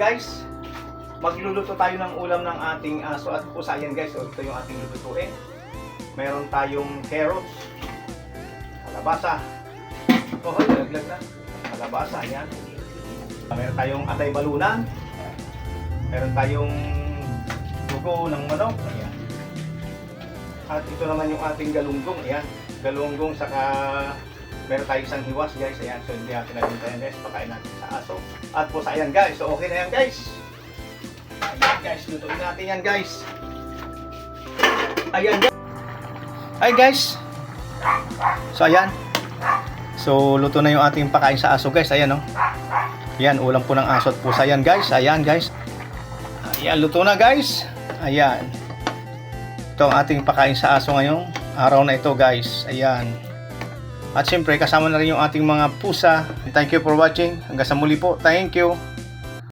guys, magluluto tayo ng ulam ng ating aso at pusa yan guys. So ito yung ating lulutuin. Meron tayong carrots, kalabasa. Oh, hoy, na. Kalabasa, yan. Meron tayong atay balunan. Meron tayong dugo ng manok. Ayan. At ito naman yung ating galunggong. Ayan. Galunggong saka meron tayong isang hiwas guys. Ayan. So hindi natin natin tayo guys. Pakain natin sa aso. At po sa ayan guys. So okay na yan guys. Ayan guys. Lutuin natin yan guys. Ayan guys. Hi guys. So ayan. So luto na yung ating pakain sa aso guys. Ayan oh. Ayan. Ulam po ng aso at pusa yan guys. Ayan guys. Ayan. Luto na guys. Ayan. Ito ang ating pakain sa aso ngayong araw na ito guys. Ayan. At siyempre kasama na rin yung ating mga pusa. Thank you for watching. Hanggang sa muli po. Thank you.